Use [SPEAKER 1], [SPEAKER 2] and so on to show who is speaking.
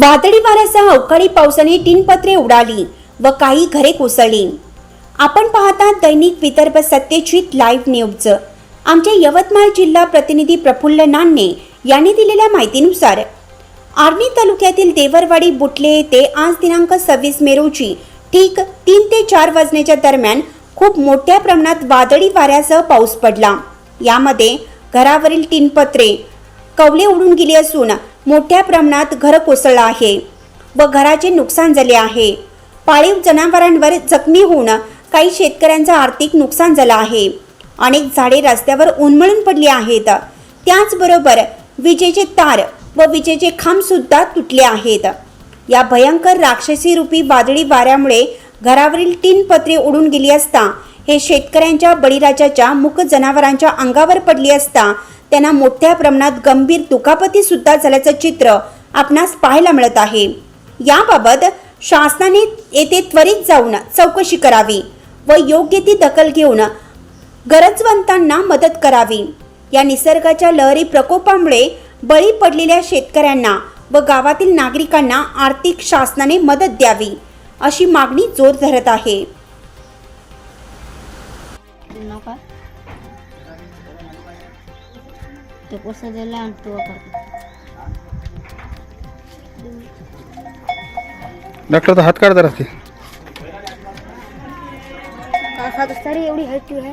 [SPEAKER 1] वादळी वाऱ्यासह अवकाळी पावसाने टिनपत्रे उडाली व काही घरे कोसळली. आपण पाहता दैनिक विदर्भ सत्यजित लाईव्ह न्यूज. आमचे यवतमाळ जिल्हा प्रतिनिधी प्रफुल्ल नान्ने यांनी दिलेल्या माहितीनुसार आर्णी तालुक्यातील देवरवाडी बुटले येथे आज दिनांक सव्वीस मे रोजी ठीक तीन ते चार वाजण्याच्या दरम्यान खूप मोठ्या प्रमाणात वादळी वाऱ्यासह पाऊस पडला. यामध्ये घरावरील टिनपत्रे कवले उडून गेली असून मोठ्या प्रमाणात घर कोसळलं आहे व घराचे नुकसान झाले आहे. पाळीव जनावरांवर जखमी होऊन काही शेतकऱ्यांचं आर्थिक नुकसान झालं आहे. अनेक झाडे रस्त्यावर उन्मळून पडली आहेत. त्याचबरोबर विजेचे तार व विजेचे खांब सुद्धा तुटले आहेत. या भयंकर राक्षसी रूपी वादळी वाऱ्यामुळे घरावरील तीन पत्रे उडून गेली असता हे शेतकऱ्यांच्या बळीराजाच्या मुक जनावरांच्या अंगावर पडली असता त्यांना मोठ्या प्रमाणात गंभीर दुखापती सुद्धा झाल्याचं चित्र आपणास पाहायला मिळत आहे. याबाबत शासनाने येथे त्वरित जाऊन चौकशी करावी व योग्य ती दखल घेऊन गरजवंतांना मदत करावी. या निसर्गाच्या लहरी प्रकोपामुळे बळी पडलेल्या शेतकऱ्यांना व गावातील नागरिकांना आर्थिक शासनाने मदत द्यावी अशी मागणी जोर धरत आहे.
[SPEAKER 2] नका ते कसं दिलं आणि तो करतो
[SPEAKER 3] डॉक्टर हात काढ जरा ते
[SPEAKER 2] सारी एवढी हाईट आहे